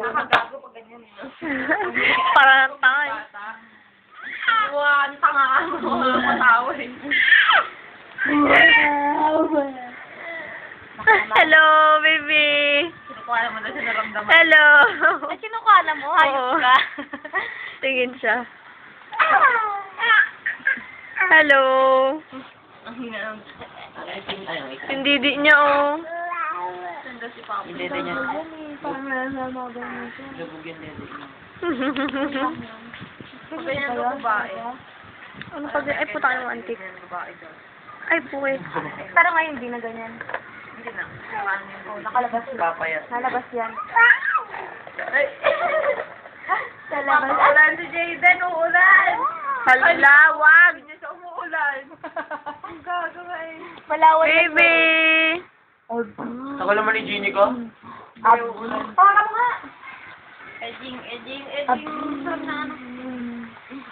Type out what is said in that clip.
Nakagago pag ganyan. no? Parang tayo. Wow, ang tanga ka mo. Matawa eh. Hello, baby. Kinukuha naman na siya naramdaman. Hello. Ay, kinukala mo? Oo. ka. Tingin siya. Hello. Ang hina ng... Hindi di niya, oh. Hindi din yan. Mga ganyan siya. Lubog yan din. Ganyan na babae. ano pag... Ay, puta ka ng antik. Ay, puwet. Pero ngayon, hindi na ganyan. Hindi na. Oh, nakalabas na. Papayat. Nalabas yan. Ay! Sa labas. Uulan si Jayden, uulan! Hala, wag. Sabi niya siya umuulan. Ang eh. Malawan Baby. Ako naman ni Genie ko? Uulan. Para mo nga! Edging, edging, edging. Ano.